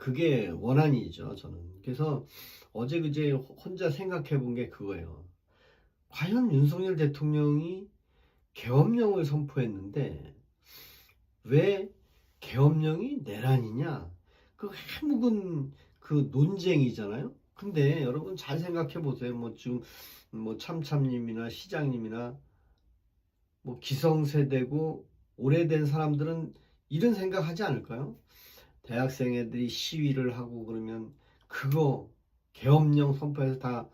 그게 원한이죠, 저는. 그래서 어제 그제 혼자 생각해 본 게 그거예요. 과연 윤석열 대통령이 계엄령을 선포했는데 왜 계엄령이 내란이냐? 그 해묵은 그 논쟁이잖아요. 근데 여러분 잘 생각해 보세요. 뭐 지금 뭐 참참님이나 시장님이나 뭐 기성세대고 오래된 사람들은 이런 생각 하지 않을까요? 대학생 애들이 시위를 하고 그러면 그거 계엄령 선포해서 다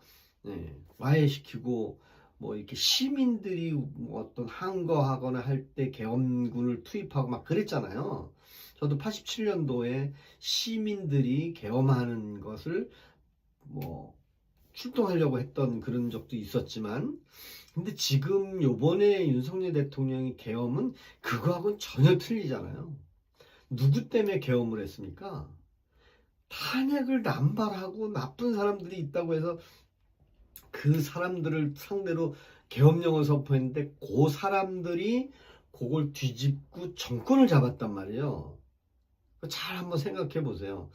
예, 와해시키고 뭐 이렇게 시민들이 뭐 어떤 항거하거나 할 때 계엄군을 투입하고 막 그랬잖아요. 저도 87년도에 시민들이 계엄하는 것을 뭐 출동하려고 했던 그런 적도 있었지만 근데 지금 요번에 윤석열 대통령이 계엄은 그거하고는 전혀 틀리잖아요. 누구 때문에 계엄을 했습니까? 탄핵을 남발하고 나쁜 사람들이 있다고 해서 그 사람들을 상대로 계엄령을 선포했는데 그 사람들이 그걸 뒤집고 정권을 잡았단 말이에요. 잘 한번 생각해 보세요.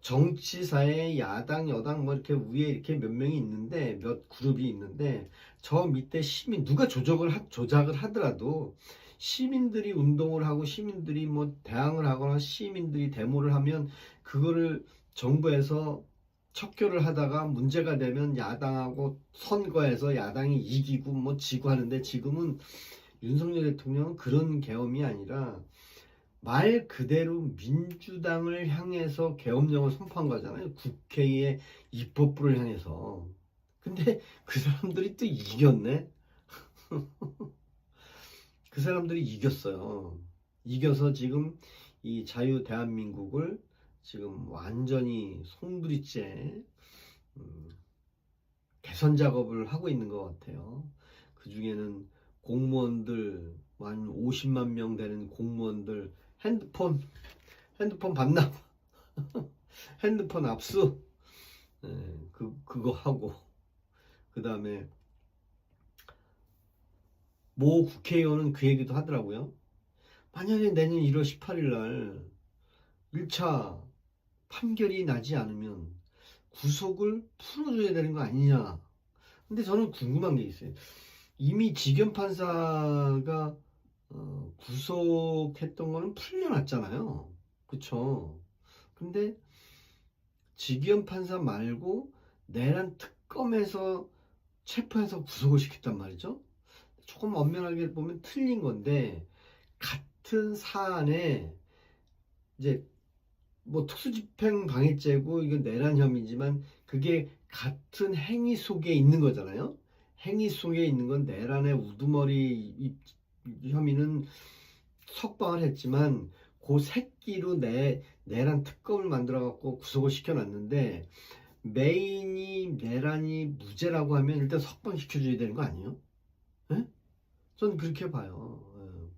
정치사에 야당, 여당 뭐 이렇게 위에 이렇게 몇 명이 있는데 몇 그룹이 있는데 저 밑에 시민 누가 조작을 하, 조작을 하더라도 시민들이 운동을 하고 시민들이 뭐 대항을 하거나 시민들이 데모를 하면 그거를 정부에서 척결을 하다가 문제가 되면 야당하고 선거에서 야당이 이기고 뭐 지고 하는데 지금은 윤석열 대통령은 그런 계엄이 아니라 말 그대로 민주당을 향해서 계엄령을 선포한 거잖아요. 국회의 입법부를 향해서. 근데 그 사람들이 또 이겼네. 그 사람들이 이겼어요. 이겨서 지금 이 자유 대한민국을 지금 완전히 송두리째 음, 개선 작업을 하고 있는 것 같아요. 그 중에는 공무원들 한 50만 명 되는 공무원들 핸드폰 핸드폰 반납 핸드폰 압수 예, 그 그거 하고 그 다음에 모 국회의원은 그 얘기도 하더라고요. 만약에 내년 1월 18일 날 1차 판결이 나지 않으면 구속을 풀어줘야 되는 거 아니냐. 근데 저는 궁금한 게 있어요. 이미 지견 판사가 어, 구속했던 거는 풀려났잖아요. 그쵸? 근데 지기현 판사 말고 내란 특검에서 체포해서 구속을 시켰단 말이죠. 조금 엄연하게 보면 틀린 건데 같은 사안에 이제 뭐 특수집행 방해죄고 이건 내란 혐의지만 그게 같은 행위 속에 있는 거잖아요. 행위 속에 있는 건 내란의 우두머리 혐의는 석방을 했지만 그 새끼로 내 내란 특검을 만들어 갖고 구속을 시켜놨는데 메인이 내란이 무죄라고 하면 일단 석방 시켜줘야 되는 거 아니에요? 예? 저는 그렇게 봐요. 예.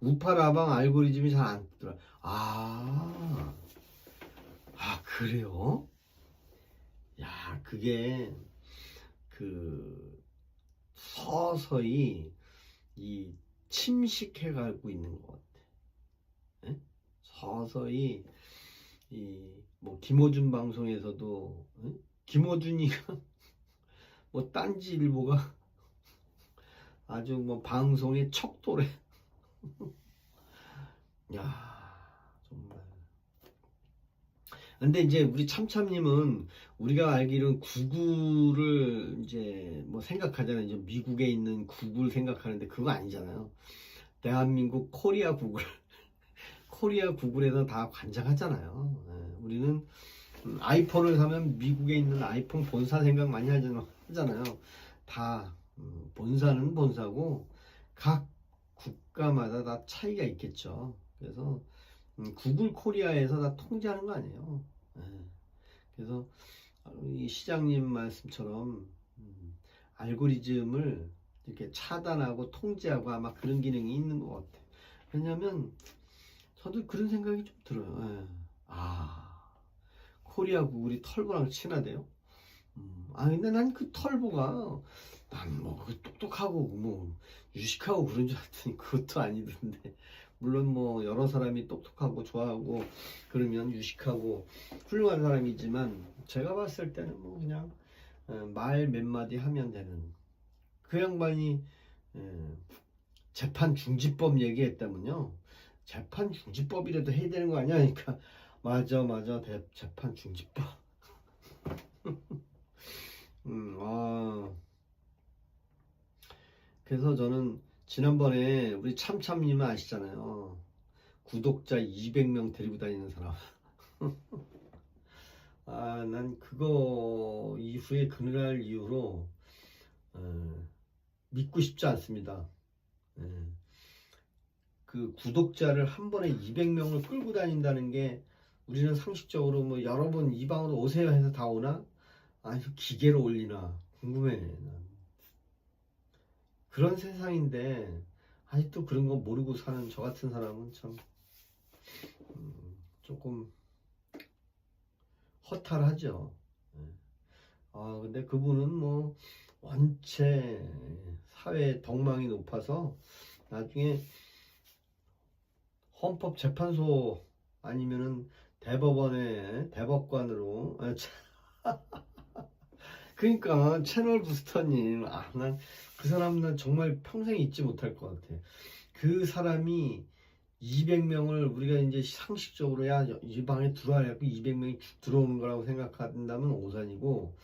우파라방 알고리즘이 잘 안 뜨더라. 아, 아 그래요? 야, 그게 그 서서히 이 침식해 가고 있는 것 같아. 예? 서서히 이 뭐 김어준 방송에서도 예? 김어준이가 뭐 딴지 일보가 아주 뭐 방송의 척도래. 야 정말. 근데 이제 우리 참참님은 우리가 알기로는 구글을 이제 뭐 생각하잖아요. 이제 미국에 있는 구글 생각하는데 그거 아니잖아요. 대한민국 코리아 구글. 코리아 구글에서 다 관장하잖아요. 예, 우리는 음, 아이폰을 사면 미국에 있는 아이폰 본사 생각 많이 하잖아- 하잖아요. 다 음, 본사는 본사고 각 국가마다 다 차이가 있겠죠. 그래서 음, 구글 코리아에서 다 통제하는 거 아니에요. 예. 그래서 이 시장님 말씀처럼 음, 알고리즘을 이렇게 차단하고 통제하고 아마 그런 기능이 있는 것 같아요. 왜냐면 저도 그런 생각이 좀 들어요. 예. 아 코리아 구글이 털보랑 친하대요. 음, 아 근데 난 그 털보가 난뭐 똑똑하고 뭐 유식하고 그런 줄 알았더니 그것도 아니던데. 물론 뭐 여러 사람이 똑똑하고 좋아하고 그러면 유식하고 훌륭한 사람이지만 제가 봤을 때는 뭐 그냥 어, 말몇 마디 하면 되는. 그 양반이 예, 재판 중지법 얘기했다면요. 재판 중지법이라도 해야 되는 거 아니야? 그러니까 맞아 맞아. 대, 재판 중지법. 음, 아. 그래서 저는 지난번에 우리 참참님은 아시잖아요. 구독자 200명 데리고 다니는 사람. 아, 난 그거 이후에 그날 이후로 어, 믿고 싶지 않습니다. 예. 그 구독자를 한 번에 200명을 끌고 다닌다는 게 우리는 상식적으로 뭐 여러분 이 방으로 오세요 해서 다 오나? 아니 기계로 올리나 궁금해. 난. 그런 세상인데 아직도 그런 거 모르고 사는 저 같은 사람은 참 음, 조금 허탈하죠. 예. 아 근데 그분은 뭐 원체 사회 덕망이 높아서 나중에 헌법 재판소 아니면은 대법원의 대법관으로 아, 참. 그러니까 채널 부스터님 아 난 그 사람은 정말 평생 잊지 못할 것 같아. 그 사람이 200명을 우리가 이제 상식적으로 야이 방에 들어와야 200명이 들어오는 거라고 생각한다면 오산이고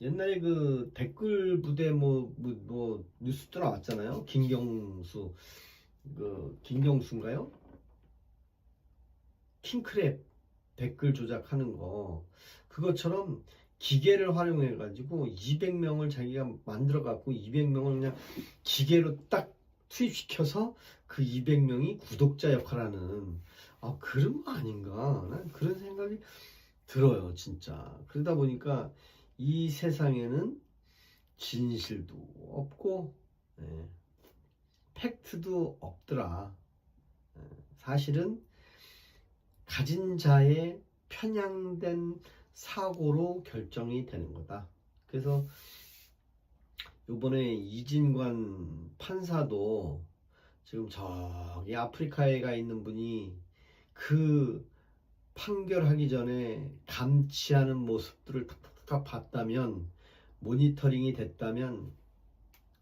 옛날에 그 댓글 부대 뭐, 뭐, 뭐 뉴스도 나왔잖아요. 김경수. 그 김경수인가요? 킹크랩 댓글 조작하는 거. 그것처럼 기계를 활용해 가지고 200명을 자기가 만들어 갖고 200명을 그냥 기계로 딱 투입시켜서 그 200명이 구독자 역할하는 아 그런 거 아닌가? 난 그런 생각이 들어요 진짜. 그러다 보니까 이 세상에는 진실도 없고 예, 팩트도 없더라. 예, 사실은 가진 자의 편향된 사고로 결정이 되는 거다. 그래서 요번에 이진관 판사도 지금 저기 아프리카에 가 있는 분이 그 판결하기 전에 감치하는 모습들을 탁탁탁 봤다면 모니터링이 됐다면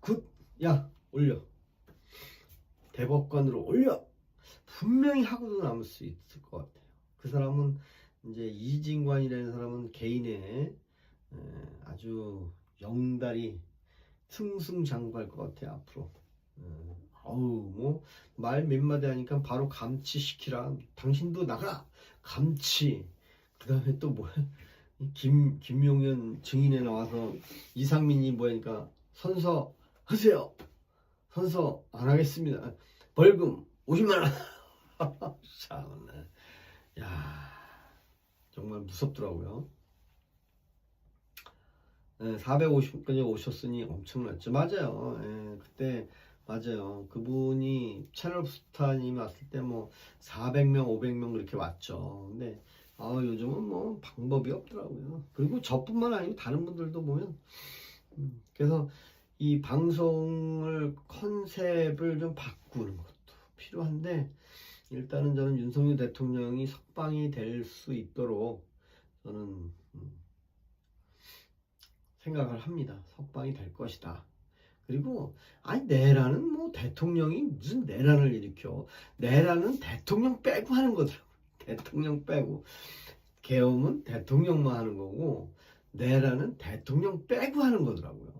굿! 야! 올려! 대법관으로 올려! 분명히 하고도 남을 수 있을 것 같아요. 그 사람은 이제 이진관이라는 사람은 개인의 에, 아주 영달이 승승장구할 것 같아 앞으로. 에, 어우 뭐 말 몇 마디 하니까 바로 감치시키라. 당신도 나가 감치. 그 다음에 또 뭐야? 김 김용현 증인에 나와서 이상민이 뭐니까 선서 하세요. 선서 안 하겠습니다. 벌금 50만 원. 참나. 야. 정말 무섭더라고요. 네, 450까지 오셨으니 엄청났죠. 맞아요. 예, 그때 맞아요. 그분이 채널 스타님이 왔을 때 뭐 400명, 500명 그렇게 왔죠. 근데 아, 요즘은 뭐 방법이 없더라고요. 그리고 저뿐만 아니고 다른 분들도 보면 음, 그래서 이 방송을 컨셉을 좀 바꾸는 것도 필요한데 일단은 저는 윤석열 대통령이 석방이 될 수 있도록 저는 음, 생각을 합니다. 석방이 될 것이다. 그리고 아니 내란은 뭐 대통령이 무슨 내란을 일으켜 내란은 대통령 빼고 하는 거더라고 대통령 빼고 계엄은 대통령만 하는 거고 내란은 대통령 빼고 하는 거더라고요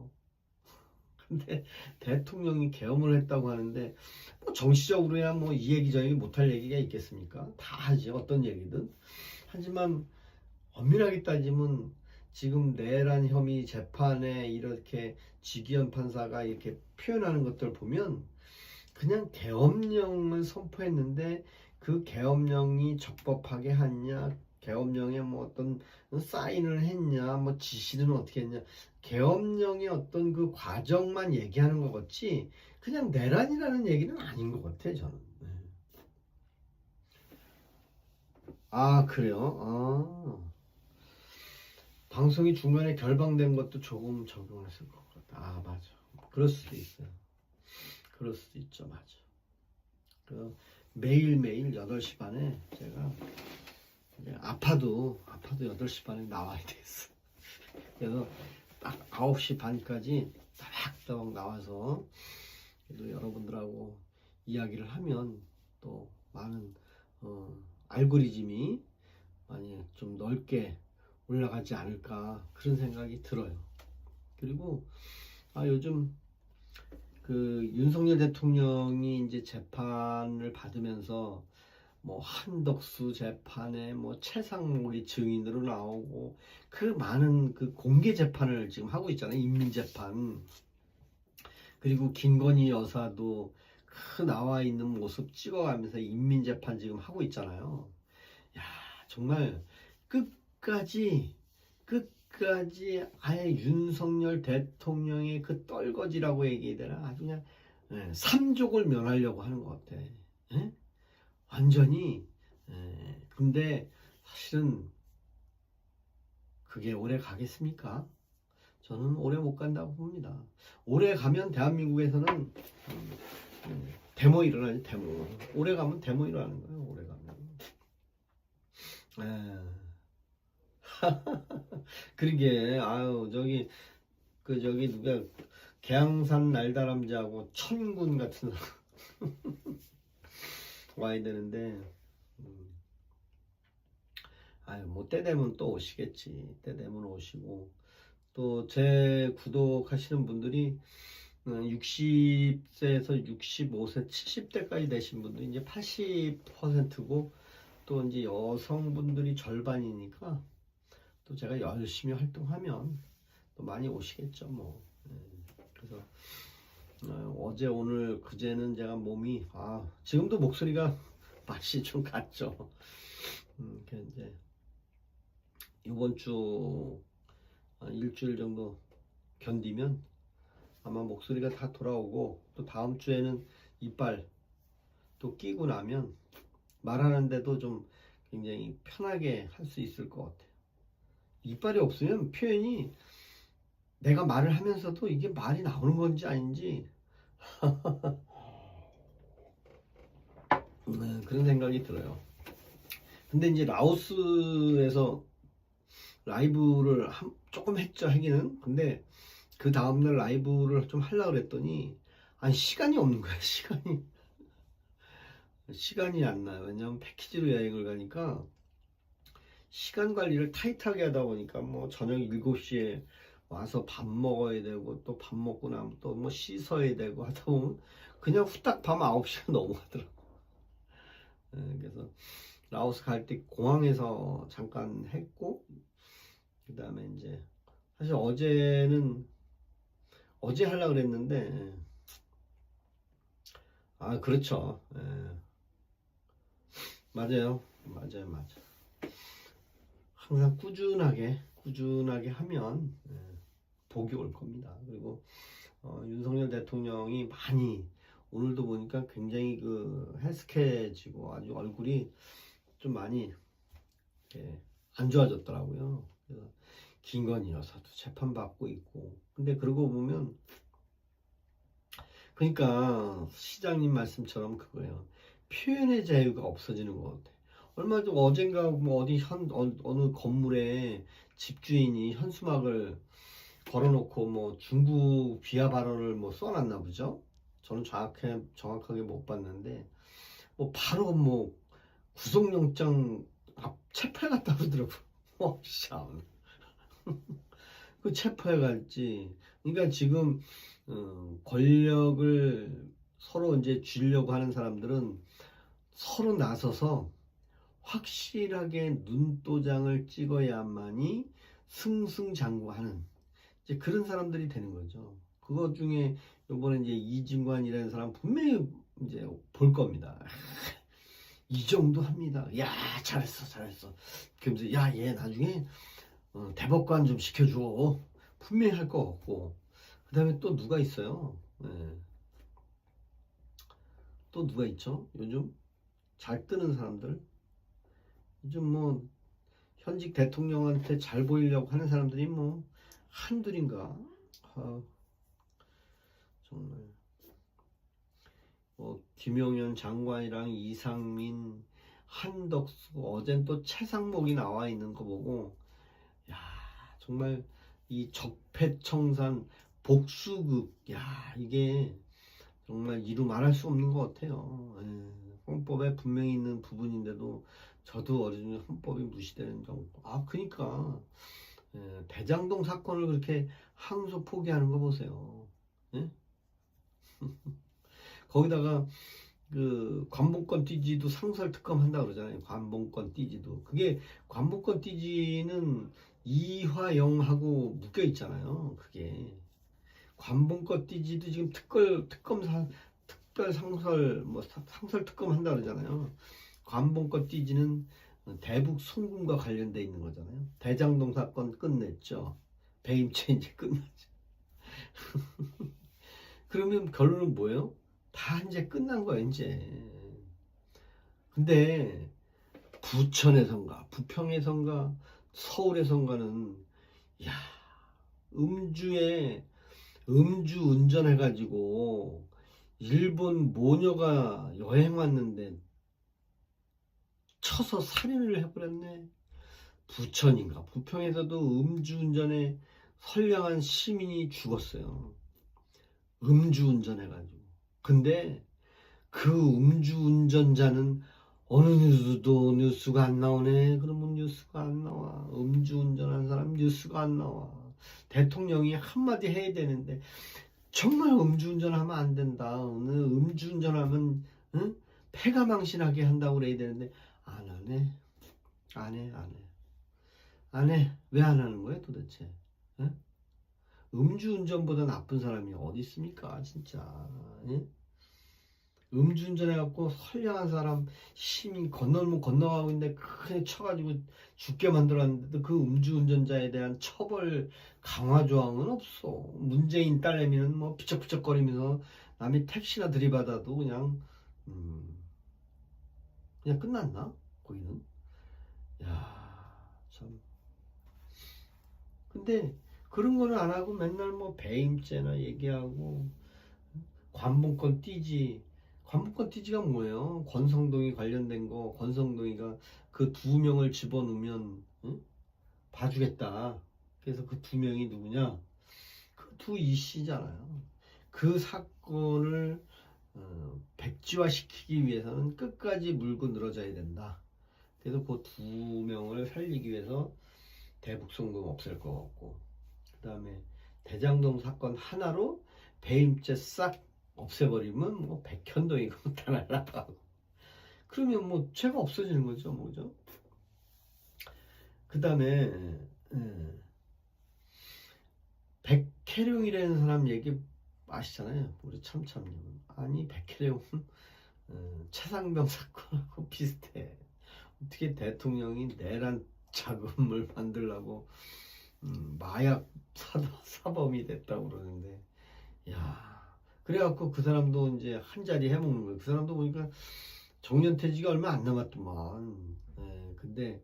근데 대통령이 계엄을 했다고 하는데 뭐 정치적으로야 뭐 이 얘기 저 얘기 못할 얘기가 있겠습니까? 다 하지 어떤 얘기든. 하지만 엄밀하게 따지면 지금 내란 혐의 재판에 이렇게 지기현 판사가 이렇게 표현하는 것들 보면 그냥 계엄령을 선포했는데 그 계엄령이 적법하게 했냐 계엄령에 뭐 어떤 사인을 했냐 뭐 지시는 어떻게 했냐 계엄령의 어떤 그 과정만 얘기하는 것 같지 그냥 내란이라는 얘기는 아닌 것 같아 저는. 네. 아 그래요? 아 방송이 중간에 결방된 것도 조금 적용했을 것 같다. 아 맞아. 그럴 수도 있어요. 그럴 수도 있죠, 맞아. 그 매일매일 8시 반에 제가 아파도 아파도 8시 반에 나와야 되겠어. 그래서 딱 9시 반까지 따박따박 나와서 그래도 여러분들하고 이야기를 하면 또 많은 어, 알고리즘이 많이 좀 넓게 올라가지 않을까 그런 생각이 들어요. 그리고 아 요즘 그 윤석열 대통령이 이제 재판을 받으면서 뭐 한덕수 재판에 뭐 최상목이 증인으로 나오고 그 많은 그 공개 재판을 지금 하고 있잖아요 인민 재판 그리고 김건희 여사도 그 나와 있는 모습 찍어가면서 인민 재판 지금 하고 있잖아요 야 정말 끝까지 끝까지 아예 윤석열 대통령의 그 떨거지라고 얘기해야 되나 아주 그냥 예, 삼족을 면하려고 하는 것 같아. 예? 완전히. 예, 근데 사실은 그게 오래 가겠습니까? 저는 오래 못 간다고 봅니다. 오래 가면 대한민국에서는 음, 음, 데모 일어나요, 데모. 오래 가면 데모 일어나는 거예요, 오래 가면. 에. 그러게 아유 저기 그 저기 누가 계양산 날다람쥐하고 천군 같은 사람 와야 되는데 음. 아유 뭐 때 되면 또 오시겠지. 때 되면 오시고. 또 제 구독하시는 분들이 60세에서 65세 70대까지 되신 분들이 이제 80%고 또 이제 여성분들이 절반이니까 또 제가 열심히 활동하면 또 많이 오시겠죠 뭐. 예, 그래서 어, 제 오늘 그제는 제가 몸이 아 지금도 목소리가 맛이 좀 갔죠 음, 그 이제 이번 주한 일주일 정도 견디면 아마 목소리가 다 돌아오고 또 다음 주에는 이빨 또 끼고 나면 말하는데도 좀 굉장히 편하게 할 수 있을 것 같아요. 이빨이 없으면 표현이 내가 말을 하면서도 이게 말이 나오는 건지 아닌지. 네, 그런 생각이 들어요. 근데 이제 라오스에서 라이브를 한, 조금 했죠 하기는. 근데 그 다음날 라이브를 좀 하려고 그랬더니 아니 시간이 없는 거야 시간이. 시간이 안 나요. 왜냐면 패키지로 여행을 가니까 시간 관리를 타이트하게 하다 보니까 뭐 저녁 7시에 와서 밥 먹어야 되고 또 밥 먹고 나면 또 뭐 씻어야 되고 하다 보면 그냥 후딱 밤 9시가 넘어가더라고. 예, 그래서 라오스 갈 때 공항에서 잠깐 했고 그 다음에 이제 사실 어제는 어제 하려고 그랬는데 아 그렇죠. 예. 맞아요. 맞아요 맞아 항상 꾸준하게 꾸준하게 하면 예, 복이 올 겁니다. 그리고 어, 윤석열 대통령이 많이 오늘도 보니까 굉장히 그 헬스케지고 아주 얼굴이 좀 많이 예, 안 좋아졌더라고요. 김건희 여사도 재판받고 있고. 근데 그러고 보면 그러니까 시장님 말씀처럼 그거예요. 표현의 자유가 없어지는 것 같아. 얼마 전 어젠가 뭐 어디 현 어, 어느 건물에 집주인이 현수막을 걸어놓고 뭐 중국 비하 발언을 뭐 써놨나 보죠 저는 정확하게 정확하게 못 봤는데 뭐 바로 뭐 구속영장 앞 체포해 갔다 그러더라고 어, 참. 그 체포해 갈지. 그러니까 지금 어, 권력을 서로 이제 쥐려고 하는 사람들은 서로 나서서 확실하게 눈도장을 찍어야만이 승승장구하는 이제 그런 사람들이 되는 거죠. 그것 중에 이번에 이제 이진관이라는 사람 분명히 이제 볼 겁니다. 이 정도 합니다. 야 잘했어 잘했어. 그러면서 야 얘 나중에 어, 대법관 좀 시켜줘. 분명히 할 것 같고. 그 다음에 또 누가 있어요? 네. 또 누가 있죠? 요즘 잘 뜨는 사람들. 요즘 뭐 현직 대통령한테 잘 보이려고 하는 사람들이 뭐 한둘인가. 아, 정말. 뭐 김용현 장관이랑 이상민, 한덕수, 어젠 또 최상목이 나와 있는 거 보고 야 정말 이 적폐청산 복수극 야 이게 정말 이루 말할 수 없는 것 같아요. 예, 헌법에 분명히 있는 부분인데도 저도 어린이 헌법이 무시되는 정도. 아 그니까 예, 대장동 사건을 그렇게 항소 포기하는 거 보세요. 예? 거기다가 그 관봉권 띠지도 상설 특검 한다 그러잖아요. 관봉권 띠지도 그게 관봉권 띠지는 이화영하고 묶여 있잖아요. 그게 관봉권 띠지도 지금 특걸 특검 사, 특별 상설 뭐 사- 상설 특검 한다 그러잖아요. 관봉권 띠지는 대북 송금과 관련돼 있는 거잖아요. 대장동 사건 끝냈죠. 배임죄 이제 끝났죠. 그러면 결론은 뭐예요? 다 이제 끝난 거야 이제. 근데 부천에선가 부평에선가 서울에선가는 야 음주에 음주 운전해가지고 일본 모녀가 여행 왔는데 쳐서 살인을 해버렸네. 부천인가 부평에서도 음주운전에 선량한 시민이 죽었어요. 음주운전해가지고. 근데 그 음주운전자는 어느 뉴스도 뉴스가 안 나오네. 그러면 뉴스가 안 나와. 음주운전한 사람 뉴스가 안 나와. 대통령이 한마디 해야 되는데 정말 음주운전하면 안 된다. 오늘 음주운전하면 응? 폐가 망신하게 한다고 그래야 되는데 안 하네. 안 해, 안 해. 안 해. 왜 안 하는 거야 도대체? 응? 음주운전보다 나쁜 사람이 어디 있습니까 진짜 예? 음주운전 해갖고 선량한 사람 시민 건너면 건너가고 있는데 크게 쳐가지고 죽게 만들었는데도 그 음주운전자에 대한 처벌 강화 조항은 없어 문재인 딸내미는 뭐 피척피척거리면서 남이 택시나 들이받아도 그냥 음, 그냥 끝났나 거기는 야참 근데 그런 거는 안 하고 맨날 뭐 배임죄나 얘기하고 관봉권 띠지 관봉권 띠지가 뭐예요? 권성동이 관련된 거 권성동이가 그 두 명을 집어넣으면 응? 봐주겠다. 그래서 그 두 명이 누구냐? 그 두 이씨잖아요. 그 사건을 어, 백지화시키기 위해서는 끝까지 물고 늘어져야 된다. 그래서 그 두 명을 살리기 위해서 대북송금 없앨 것 같고 그 다음에 대장동 사건 하나로 배임죄 싹 없애버리면 뭐 백현동이고 다 날라가고. 그러면 뭐 죄가 없어지는 거죠 뭐죠? 그 다음에 백혜룡이라는 사람 얘기 아시잖아요 우리 참참님은. 아니 백혜룡은 어, 최상병 사건하고 비슷해 어떻게 대통령이 내란 자금을 만들라고 음, 마약 사, 사범이 됐다고 그러는데. 야 그래갖고 그 사람도 이제 한 자리 해먹는 거예요. 그 사람도 보니까 정년퇴직이 얼마 안 남았더만. 예, 근데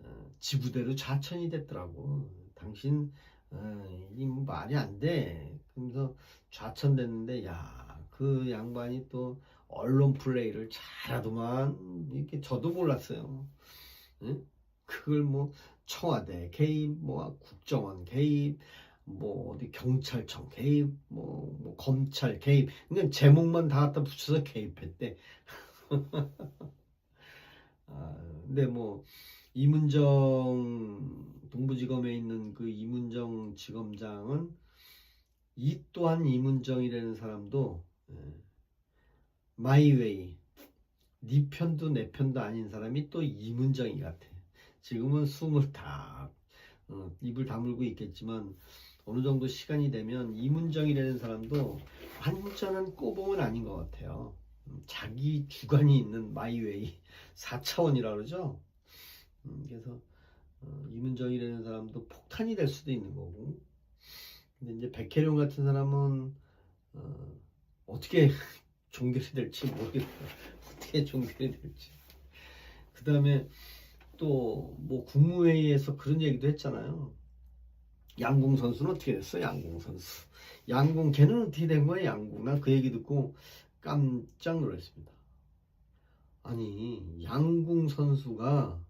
어, 지부대로 좌천이 됐더라고. 당신 어, 이뭐 말이 안 돼. 그러면서 좌천됐는데 야 그 양반이 또 언론 플레이를 잘하더만 이렇게 저도 몰랐어요 응? 그걸 뭐 청와대 개입, 뭐 국정원 개입, 뭐 어디 경찰청 개입, 뭐, 뭐 검찰 개입, 그냥 제목만 다 갖다 붙여서 개입했대. 아, 근데 뭐 이문정 동부지검에 있는 그 이문정 지검장은 이 또한 이문정이라는 사람도 예, 마이웨이 네 편도 내 편도 아닌 사람이 또 이문정이 같아. 지금은 숨을 다 어, 입을 다물고 있겠지만 어느 정도 시간이 되면 이문정이라는 사람도 완전한 꼬봉은 아닌 것 같아요. 음, 자기 주관이 있는 마이웨이 4차원이라 그러죠. 음, 그래서 어, 이문정이라는 사람도 폭탄이 될 수도 있는 거고. 근데 이제 백혜룡 같은 사람은 어, 어떻게 종결이 될지 모르겠어요. 어떻게 종결이 될지. 그 다음에 또 뭐 국무회의에서 그런 얘기도 했잖아요. 양궁 선수는 어떻게 됐어? 양궁 선수. 양궁 걔는 어떻게 된 거야? 양궁. 난 그 얘기 듣고 깜짝 놀랐습니다. 아니 양궁 선수가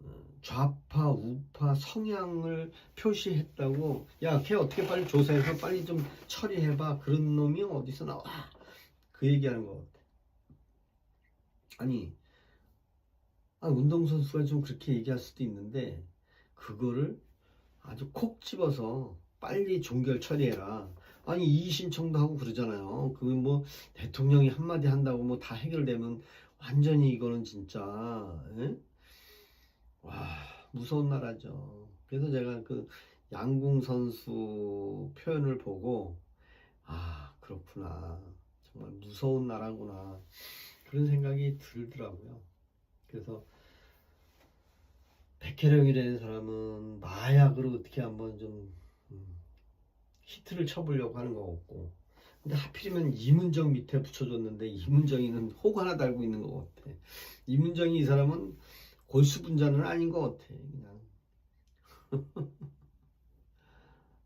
어, 좌파 우파 성향을 표시했다고 야 걔 어떻게 빨리 조사해서 빨리 좀 처리해봐 그런 놈이 어디서 나와 그 얘기하는 것 같아 아니 아, 운동선수가 좀 그렇게 얘기할 수도 있는데 그거를 아주 콕 집어서 빨리 종결 처리해라 아니 이의 신청도 하고 그러잖아요 그뭐 대통령이 한마디 한다고 뭐 다 해결되면 완전히 이거는 진짜 에? 와 무서운 나라죠. 그래서 제가 그 양궁 선수 표현을 보고 아 그렇구나 정말 무서운 나라구나 그런 생각이 들더라고요. 그래서 백혜령이라는 사람은 마약으로 어떻게 한번 좀 음, 히트를 쳐보려고 하는 것 같고 근데 하필이면 이문정 밑에 붙여줬는데 이문정이는 혹 하나 달고 있는 것 같아. 이문정이 이 사람은 골수 분자는 아닌 것 같아 그냥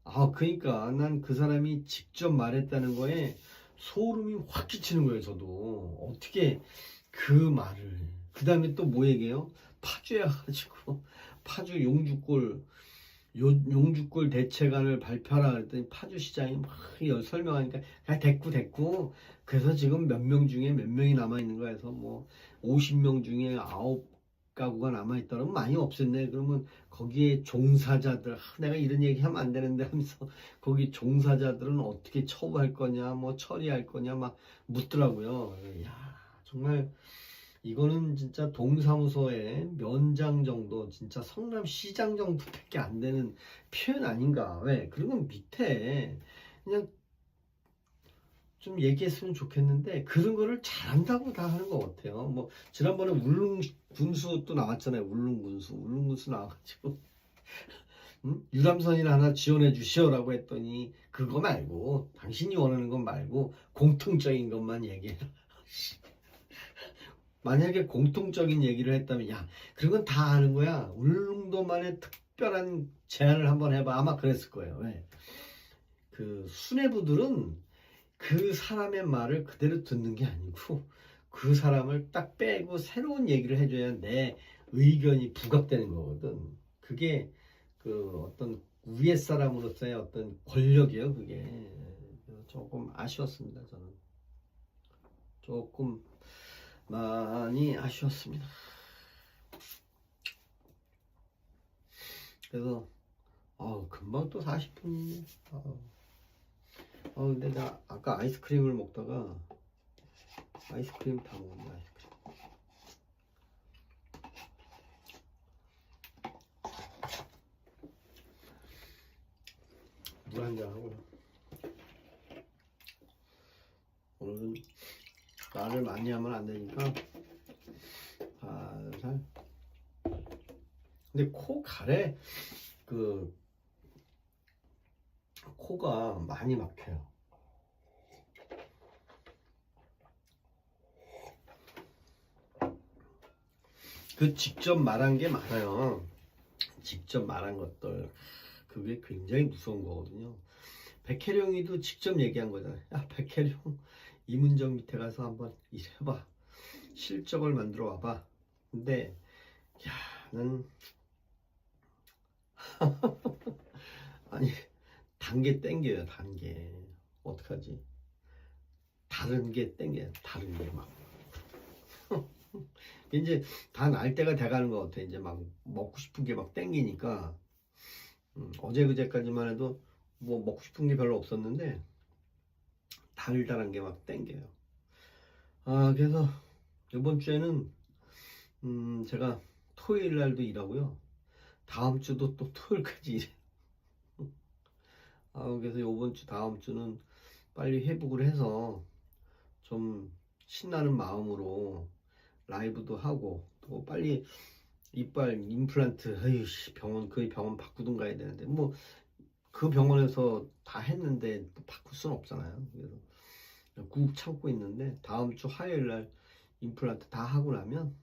아 그러니까 난 그 사람이 직접 말했다는 거에 소름이 확 끼치는 거예요 저도. 어떻게 그 말을. 그 다음에 또 뭐 얘기해요? 파주에 가지고 파주 용주골 요, 용주골 대책안을 발표하라 그랬더니 파주시장이 막 열- 설명하니까 그냥 됐고 됐고 그래서 지금 몇 명 중에 몇 명이 남아있는 거야. 해서 뭐 50명 중에 9 가구가 남아있다면 많이 없었네. 그러면 거기에 종사자들 아, 내가 이런 얘기 하면 안 되는데 하면서 거기 종사자들은 어떻게 처우할 거냐 뭐 처리할 거냐 막 묻더라고요. 야 정말 이거는 진짜 동사무소의 면장 정도 진짜 성남시장 정도밖에 안 되는 표현 아닌가. 왜? 그리고 밑에 그냥 좀 얘기했으면 좋겠는데 그런 거를 잘한다고 다 하는 것 같아요. 뭐 지난번에 울릉 군수 또 나왔잖아요. 울릉 군수, 울릉 군수 나와가지고 음? 유람선이나 하나 지원해 주시오라고 했더니 그거 말고 당신이 원하는 건 말고 공통적인 것만 얘기해라. 만약에 공통적인 얘기를 했다면 야 그런 건 다 아는 거야. 울릉도만의 특별한 제안을 한번 해봐. 아마 그랬을 거예요. 왜? 그 수뇌부들은 그 사람의 말을 그대로 듣는 게 아니고 그 사람을 딱 빼고 새로운 얘기를 해줘야 내 의견이 부각되는 거거든. 그게 그 어떤 위에 사람으로서의 어떤 권력이에요. 그게 조금 아쉬웠습니다. 저는 조금 많이 아쉬웠습니다. 그래서 어 금방 또 40분이네. 어. 어 근데 나 아까 아이스크림을 먹다가 아이스크림 다 먹었네 아이스크림. 물 한잔 하고요 오늘은 말을 많이 하면 안 되니까 살살? 근데 코 가래. 그 코가 많이 막혀요. 그 직접 말한 게 많아요. 직접 말한 것들 그게 굉장히 무서운 거거든요. 백혜령이도 직접 얘기한 거잖아요. 야 백혜령 이문정 밑에 가서 한번 일해봐. 실적을 만들어 와봐. 근데 야난 아니 단계 땡겨요 단계 어떡하지 다른 게 땡겨요 다른 게 막 이제 다 날 때가 돼가는 것 같아. 이제 막 먹고 싶은 게 막 땡기니까. 음, 어제 그제까지만 해도 뭐 먹고 싶은 게 별로 없었는데 달달한 게 막 땡겨요. 아 그래서 이번 주에는 음 제가 토요일 날도 일하고요. 다음 주도 또 토요일까지 일해 아, 그래서 이번 주 다음 주는 빨리 회복을 해서 좀 신나는 마음으로 라이브도 하고 또 빨리 이빨 임플란트 에휴 씨, 병원 그 병원 바꾸든가 해야 되는데 뭐 그 병원에서 다 했는데 또 바꿀 수는 없잖아요. 그래서 꾹 참고 있는데 다음 주 화요일 날 임플란트 다 하고 나면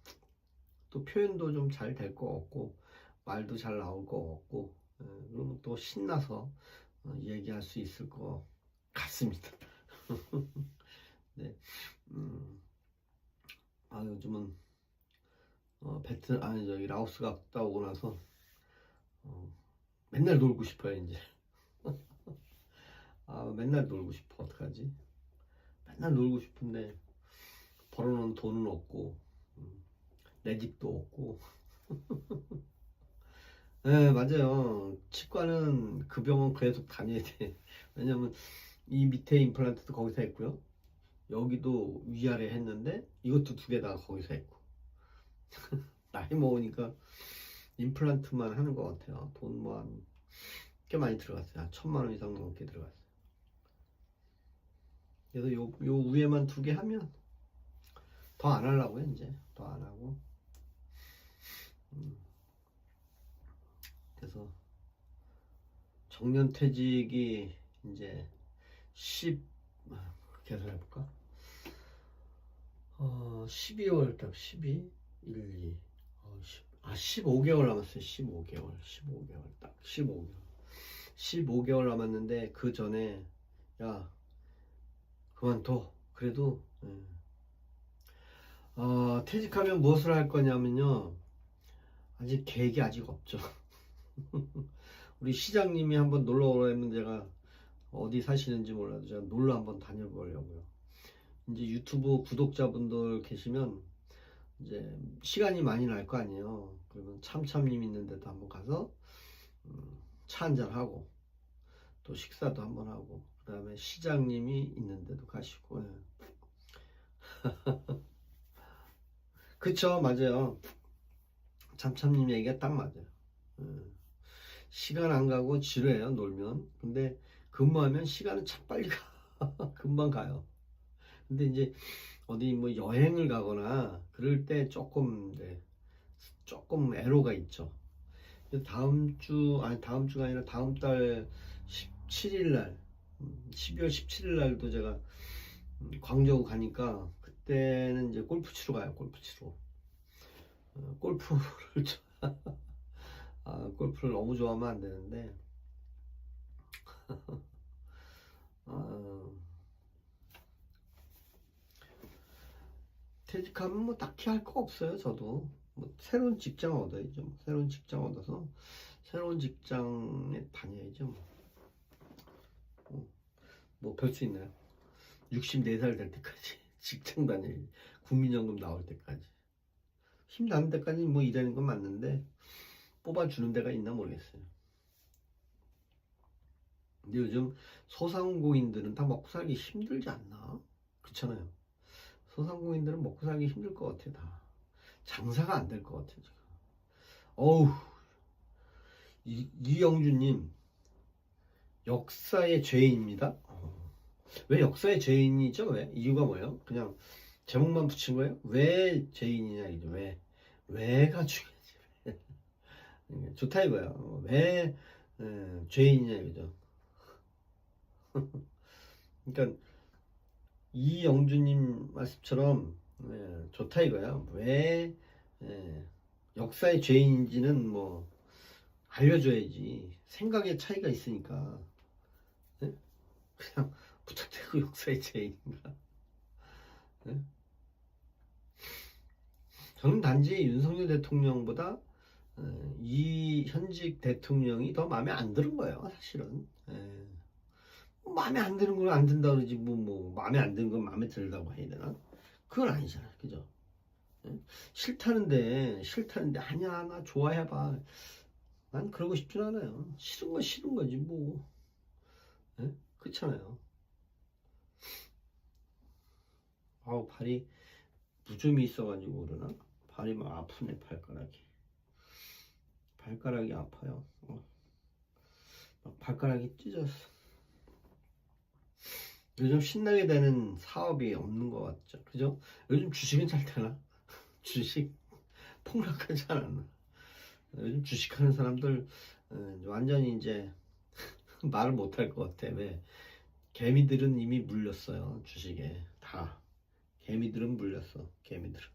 또 표현도 좀 잘 될 것 같고 말도 잘 나올 것 같고 예, 그러면 또 신나서 어, 얘기할 수 있을 것 같습니다. 네. 음, 아 요즘은 어, 베트 아니 저기 라오스 갔다 오고 나서 어, 맨날 놀고 싶어요 이제. 아 맨날 놀고 싶어 어떡하지? 맨날 놀고 싶은데 벌어놓은 돈은 없고 음, 내 집도 없고. 네 맞아요. 치과는 그 병원 계속 다녀야 돼. 왜냐면 이 밑에 임플란트도 거기서 했고요. 여기도 위아래 했는데 이것도 두 개 다 거기서 했고. 나이 먹으니까 임플란트만 하는 것 같아요. 돈 뭐 한 꽤 많이 들어갔어요. 한 천만 원 이상 넘게 들어갔어요. 그래서 요, 요 위에만 두 개 하면 더 안 하려고요, 이제. 더 안 하고. 음. 그래서 정년퇴직이 이제 10 아, 계산해 볼까? 어, 12월 딱 12, 1, 2, 어, 10, 아 15개월 남았어요. 15개월, 15개월 딱 15개월. 15개월 남았는데 그 전에 야 그만둬. 그래도 음. 어, 퇴직하면 무엇을 할 거냐면요. 아직 계획이 아직 없죠. 우리 시장님이 한번 놀러 오라면 제가 어디 사시는지 몰라도 제가 놀러 한번 다녀보려고요. 이제 유튜브 구독자분들 계시면 이제 시간이 많이 날 거 아니에요. 그러면 참참님 있는 데도 한번 가서 음, 차 한잔 하고 또 식사도 한번 하고 그 다음에 시장님이 있는 데도 가시고 예. 그쵸 맞아요. 참참님 얘기가 딱 맞아요. 예. 시간 안 가고 지루해요 놀면 근데 근무하면 시간은 참 빨리 가 금방 가요 근데 이제 어디 뭐 여행을 가거나 그럴 때 조금 이제 조금 애로가 있죠. 다음 주 아니 다음 주가 아니라 다음 달 17일 날 12월 17일 날도 제가 음, 광저우 가니까 그때는 이제 골프 치러 가요 골프 치러. 어, 골프를 쳐- 아, 골프를 너무 좋아하면 안 되는데. 아, 퇴직하면 뭐 딱히 할 거 없어요 저도 뭐 새로운 직장 얻어야죠 뭐. 새로운 직장 얻어서 새로운 직장에 다녀야죠 뭐, 뭐별 수 있나요 64살 될 때까지 직장 다녀야지 국민연금 나올 때까지 힘 나는 데까지 뭐 일하는 건 맞는데 뽑아주는 데가 있나 모르겠어요. 근데 요즘 소상공인들은 다 먹고 살기 힘들지 않나? 그렇잖아요. 소상공인들은 먹고 살기 힘들 것 같아 다. 장사가 안 될 것 같아 지금. 어우 이, 이영주님 역사의 죄인입니다. 어. 왜 역사의 죄인이죠? 왜 이유가 뭐예요? 그냥 제목만 붙인 거예요? 왜 죄인이냐 이죠? 왜 왜가 중요하지? 예, 좋다 이거야. 어, 왜 에, 죄인이냐 이거죠. 그러니까 이영주님 말씀처럼 예, 좋다 이거야. 왜 예, 역사의 죄인인지는 뭐 알려줘야지. 생각의 차이가 있으니까 예? 그냥 부탁대고 역사의 죄인인가? 예? 저는 단지 윤석열 대통령보다 에, 이 현직 대통령이 더 마음에 안 드는 거예요, 사실은. 에, 뭐 마음에 안 드는 건 안 든다 그러지, 뭐, 뭐, 마음에 안 드는 건 마음에 들다고 해야 되나? 그건 아니잖아요, 그죠? 에? 싫다는데, 싫다는데, 아니야, 나 좋아해봐. 난 그러고 싶진 않아요. 싫은 건 싫은 거지, 뭐. 에? 그렇잖아요. 아우, 발이 무좀이 있어가지고 그러나? 발이 막 아프네, 발가락이. 발가락이 아파요. 어. 막 발가락이 찢었어. 요즘 신나게 되는 사업이 없는 것 같죠. 그죠? 요즘 주식은 잘 되나? 주식 폭락하지 않았나? 요즘 주식하는 사람들 어, 완전히 이제 말을 못할 것 같아. 왜? 개미들은 이미 물렸어요. 주식에 다. 개미들은 물렸어. 개미들은.